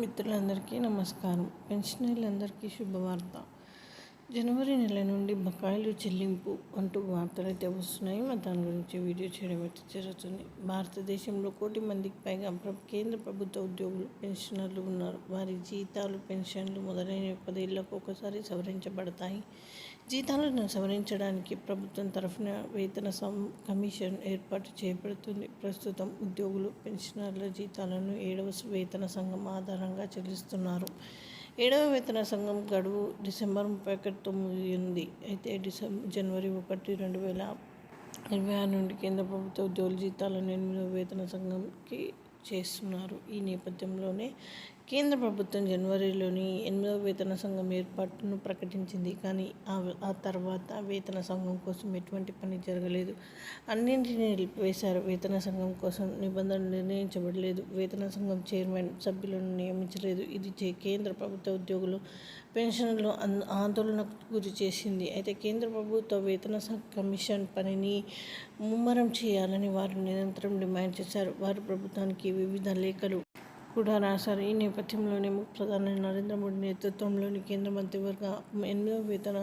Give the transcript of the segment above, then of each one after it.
మిత్రులందరికీ నమస్కారం. పెన్షనర్లందరికీ శుభవార్త. జనవరి నెల నుండి బకాయిలు చెల్లింపు అంటూ వార్తలు అయితే వస్తున్నాయి. మరి దాని గురించి వీడియో చేయడం అయితే జరుగుతుంది. భారతదేశంలో కోటి మందికి పైగా కేంద్ర ప్రభుత్వ ఉద్యోగులు పెన్షనర్లు ఉన్నారు. వారి జీతాలు పెన్షన్లు మొదలైన పదేళ్ళకు ఒకసారి సవరించబడతాయి. జీతాలను సవరించడానికి ప్రభుత్వం తరఫున వేతన సం కమిషన్ ఏర్పాటు చేయబడుతుంది ప్రస్తుతం ఉద్యోగులు పెన్షనర్ల జీతాలను ఏడవ వేతన సంఘం ఆధారంగా చెల్లిస్తున్నారు. ఏడవ వేతన సంఘం గడువు డిసెంబర్ ముప్పై ఒకటితో ముగిసింది అయితే డిసెంబర్ జనవరి ఒకటి రెండు వేల ఇరవై ఆరు నుండి కేంద్ర ప్రభుత్వ ఉద్యోగుల జీతాలను ఎనిమిదవ వేతన సంఘంకి చేస్తున్నారు. ఈ నేపథ్యంలోనే కేంద్ర ప్రభుత్వం జనవరిలోని ఎనిమిదవ వేతన సంఘం ఏర్పాటును ప్రకటించింది. కానీ ఆ ఆ తర్వాత వేతన సంఘం కోసం ఎటువంటి పని జరగలేదు. అన్నింటినీ నిలిపివేశారు. వేతన సంఘం కోసం నిబంధనలు నిర్ణయించబడలేదు. వేతన సంఘం చైర్మన్ సభ్యులను నియమించలేదు. ఇది చే- కేంద్ర ప్రభుత్వ ఉద్యోగులు పెన్షన్లు ఆందోళనకు గురి చేసింది. అయితే కేంద్ర ప్రభుత్వ వేతన కమిషన్ పనిని ముమ్మరం చేయాలని వారు నిరంతరం డిమాండ్ చేశారు. వారు ప్రభుత్వానికి వివిధ లేఖలు కూడా రాశారు. ఈ నేపథ్యంలోనే ప్రధాని నరేంద్ర మోడీ నేతృత్వంలోని కేంద్ర మంత్రివర్గ ఎనిమిదవ వేతన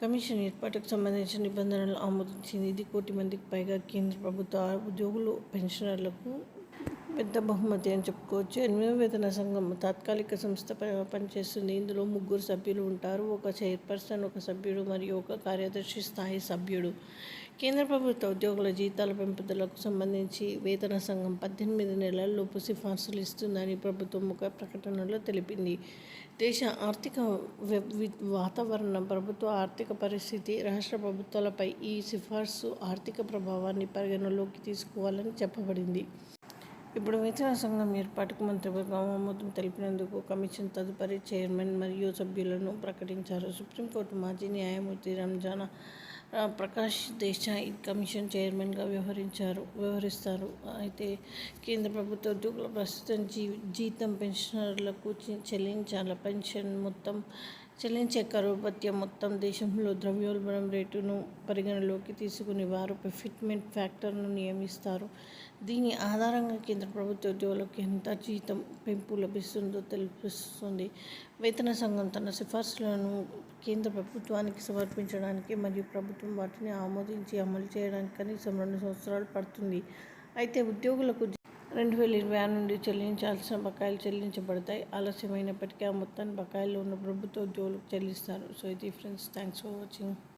కమిషన్ ఏర్పాటుకు సంబంధించిన నిబంధనలు ఆమోదించింది. ఇది కోటి మందికి పైగా కేంద్ర ప్రభుత్వ ఉద్యోగులు పెన్షనర్లకు పెద్ద బహుమతి అని చెప్పుకోవచ్చు. ఎనిమిదవ వేతన సంఘం తాత్కాలిక సంస్థ పనిచేస్తుంది. ఇందులో ముగ్గురు సభ్యులు ఉంటారు. ఒక చైర్పర్సన్ ఒక సభ్యుడు మరియు ఒక కార్యదర్శి స్థాయి సభ్యుడు. కేంద్ర ప్రభుత్వ ఉద్యోగుల జీతాల పెంపుదలకు సంబంధించి వేతన సంఘం పద్దెనిమిది నెలల్లోపు సిఫార్సులు ఇస్తుందని ప్రభుత్వం ఒక ప్రకటనలో తెలిపింది. దేశ ఆర్థిక వ్య- వాతావరణం ప్రభుత్వ ఆర్థిక పరిస్థితి రాష్ట్ర ప్రభుత్వాలపై ఈ సిఫార్సు ఆర్థిక ప్రభావాన్ని పరిగణలోకి తీసుకోవాలని చెప్పబడింది. ఇప్పుడు వేతన సంఘం ఏర్పాటుకు మంత్రివర్గం ఆమోదం తెలిపినందుకు కమిషన్ తదుపరి చైర్మన్ మరియు సభ్యులను ప్రకటించారు. సుప్రీంకోర్టు మాజీ న్యాయమూర్తి రంజానా ప్రకాష్ దేశాయ్ కమిషన్ చైర్మన్గా వ్యవహరించారు వ్యవహరిస్తారు. అయితే కేంద్ర ప్రభుత్వ ఉద్యోగుల ప్రస్తుతం జీ జీతం పెన్షనర్లకు చె- చెల్లించాల పెన్షన్ మొత్తం చెల్లించే కరువు భత్యం మొత్తం దేశంలో ద్రవ్యోల్బణం రేటును పరిగణలోకి తీసుకుని వారు ఫిట్మెంట్ ఫ్యాక్టర్ను నియమిస్తారు. దీని ఆధారంగా కేంద్ర ప్రభుత్వ ఉద్యోగులకు ఎంత జీతం పెంపు లభిస్తుందో తెలిపిస్తుంది వేతన సంఘం తన సిఫార్సులను కేంద్ర ప్రభుత్వానికి సమర్పించడానికి మరియు ప్రభుత్వం వాటిని ఆమోదించి అమలు చేయడానికి కనీసం రెండు సంవత్సరాలు పడుతుంది. అయితే ఉద్యోగులకు రెండు వేల ఇరవై ఆరు నుండి చెల్లించాల్సిన బకాయిలు చెల్లించబడతాయి. ఆలస్యమైనప్పటికీ ఆ మొత్తాన్ని బకాయిలు ఉన్న ప్రభుత్వ ఉద్యోగులకు చెల్లిస్తారు. సో ఇది ఫ్రెండ్స్ థ్యాంక్స్ ఫర్ వాచింగ్.